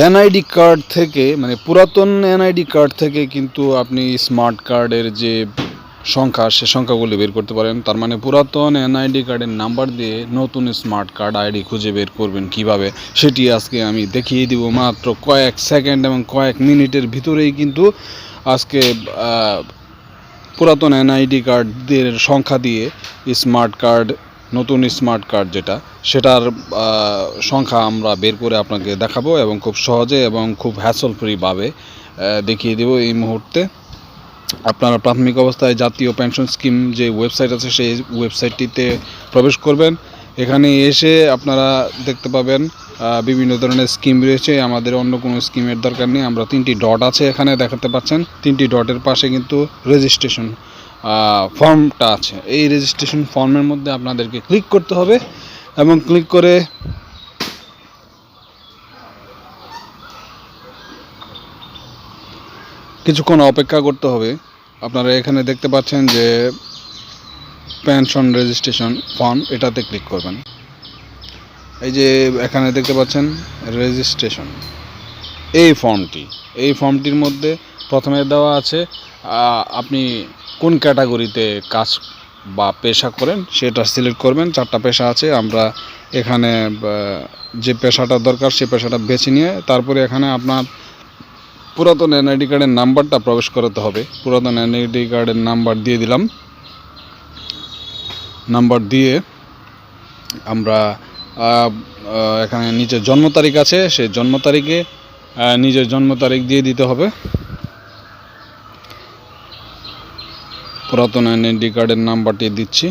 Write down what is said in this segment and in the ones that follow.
NID card থেকে মানে পুরাতন এনআইডি কার্ড থেকে কিন্তু আপনি স্মার্ট কার্ডের যে সংখ্যা, সে সংখ্যাগুলি বের করতে পারেন। তার মানে পুরাতন এনআইডি কার্ডের নাম্বার দিয়ে নতুন স্মার্ট কার্ড আইডি খুঁজে বের করবেন কীভাবে, সেটি আজকে আমি দেখিয়ে দিব মাত্র কয়েক সেকেন্ড এবং কয়েক মিনিটের ভিতরেই কিন্তু আজকে পুরাতন এনআইডি কার্ডদের সংখ্যা দিয়ে স্মার্ট কার্ড নতুন স্মার্ট কার্ড যেটা, সেটার সংখ্যা আমরা বের করে আপনাকে দেখাবো এবং খুব সহজে এবং খুব হ্যাসল ফ্রিভাবে দেখিয়ে দেব এই মুহূর্তে। আপনারা প্রাথমিক অবস্থায় জাতীয় পেনশন স্কিম যে ওয়েবসাইট আছে, সেই ওয়েবসাইটটিতে প্রবেশ করবেন। এখানে এসে আপনারা দেখতে পাবেন বিভিন্ন ধরনের স্কিম রয়েছে। আমাদের অন্য কোনো স্কিমের দরকার নেই। আমরা তিনটি ডট আছে এখানে দেখাতে পাচ্ছেন। তিনটি ডটের পাশে কিন্তু রেজিস্ট্রেশন ফর্মটা আছে। এই রেজিস্ট্রেশন ফর্মের মধ্যে আপনাদেরকে ক্লিক করতে হবে এবং ক্লিক করে কিছুক্ষণ অপেক্ষা করতে হবে। আপনারা এখানে দেখতে পাচ্ছেন যে পেনশন রেজিস্ট্রেশন ফর্ম এটাতে ক্লিক করবেন। এই যে এখানে দেখতে পাচ্ছেন রেজিস্ট্রেশন এই ফর্মটি এই ফর্মটির মধ্যে প্রথমে দেওয়া আছে আপনি কোন ক্যাটাগরিতে কাজ বা পেশা করেন সেটা সিলেক্ট করবেন। চারটা পেশা আছে, আমরা এখানে যে পেশাটা দরকার সে পেশাটা বেছে নিয়ে তারপরে এখানে আপনার পুরাতন এনআইডি কার্ডের নাম্বারটা প্রবেশ করাতে হবে। পুরাতন এনআইডি কার্ডের নাম্বার দিয়ে দিলাম। নাম্বার দিয়ে আমরা এখানে নিচে জন্ম তারিখ আছে, সেই জন্ম তারিখে নিজের জন্ম তারিখ দিয়ে দিতে হবে। পুরাতন এনআইডি কার্ডের নাম্বারটি দিচ্ছি,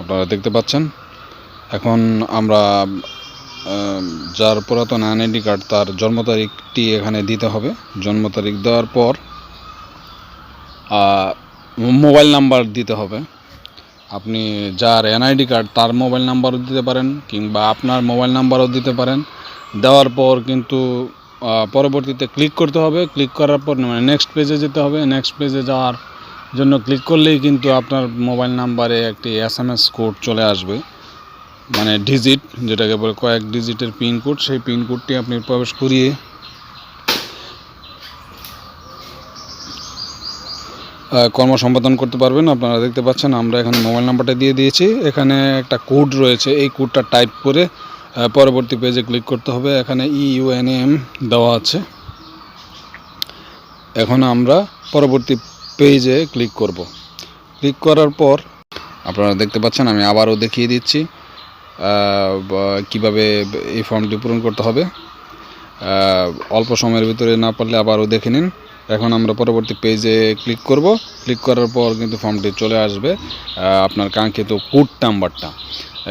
আপনারা দেখতে পাচ্ছেন। এখন আমরা যার পুরাতন এনআইডি কার্ড তার জন্ম তারিখটি এখানে দিতে হবে। জন্ম তারিখ দেওয়ার পর মোবাইল নাম্বার দিতে হবে। আপনি যার এনআইডি কার্ড তার মোবাইল নাম্বারও দিতে পারেন কিংবা আপনার মোবাইল নাম্বারও দিতে পারেন। দেওয়ার পর কিন্তু পরবর্তীতে ক্লিক করতে হবে। ক্লিক করার পর মানে নেক্সট পেজে যেতে হবে। নেক্সট পেজে যাওয়ার জন্য ক্লিক করলেই কিন্তু আপনার মোবাইল নাম্বারে একটি এস এম এস কোড চলে আসবে। মানে ডিজিট যেটাকে বলে কয়েক ডিজিটের পিন কোড সেই পিন কোডটি আপনি প্রবেশ করিয়ে কর্ম সম্পাদন করতে পারবেন। আপনারা দেখতে পাচ্ছেন, আমরা এখানে মোবাইল নাম্বারটা দিয়ে দিয়েছি। এখানে একটা কোড রয়েছে, এই কোডটা টাইপ করে পরবর্তী পেজে ক্লিক করতে হবে। এখানে E ইউএনএম দেওয়া আছে। এখন আমরা পরবর্তী পেজে ক্লিক করব। ক্লিক করার পর আপনারা দেখতে পাচ্ছেন আমি আবারও দেখিয়ে দিচ্ছি কীভাবে এই ফর্মটি পূরণ করতে হবে। অল্প সময়ের ভিতরে না পারলে আবারও দেখে নিন। এখন আমরা পরবর্তী পেজে ক্লিক করব। ক্লিক করার পর কিন্তু ফর্মটি চলে আসবে আপনার কাঙ্ক্ষিত কোড নাম্বারটা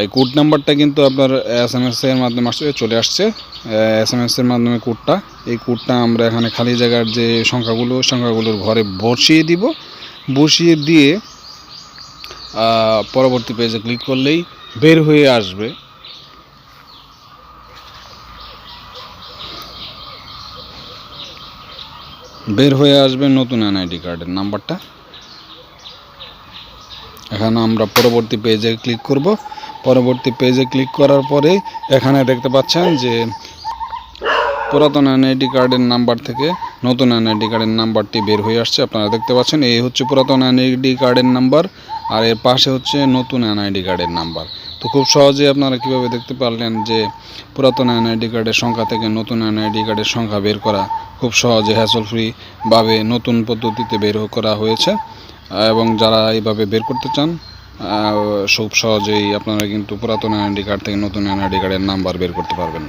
এই কোড নাম্বারটা কিন্তু আপনার এস এম এস এর মাধ্যমে আসছে, চলে আসছে। এস এম এস এর মাধ্যমে কোডটা এই কোডটা আমরা এখানে খালি জায়গার যে সংখ্যাগুলো সংখ্যাগুলোর ঘরে বসিয়ে দিব। বসিয়ে দিয়ে পরবর্তী পেজে ক্লিক করলেই বের হয়ে আসবে। বের হয়ে আসবে নতুন এনআইডি কার্ডের নাম্বারটা। এখানে আমরা পরবর্তী পেজে ক্লিক করব। পরবর্তী পেজে ক্লিক করার পরে এখানে দেখতে পাচ্ছেন যে পুরাতন এনআইডি কার্ডের নাম্বার থেকে নতুন এনআইডি কার্ডের নাম্বারটি বের হয়ে আসছে। আপনারা দেখতে পাচ্ছেন, এই হচ্ছে পুরাতন এনআইডি কার্ডের নাম্বার। আর এর পাশে হচ্ছে নতুন এনআইডি কার্ডের নাম্বার। তো খুব সহজে আপনারা কীভাবে দেখতে পারলেন যে পুরাতন এনআইডি কার্ডের সংখ্যা থেকে নতুন এনআইডি কার্ডের সংখ্যা বের করা খুব সহজে হ্যাসল ফ্রি ভাবে নতুন পদ্ধতিতে বের করা হয়েছে। এবং যারা এইভাবে বের করতে চান খুব সহজেই আপনারা কিন্তু পুরাতন এনআইডি কার্ড থেকে নতুন এনআইডি কার্ডের নাম্বার বের করতে পারবেন।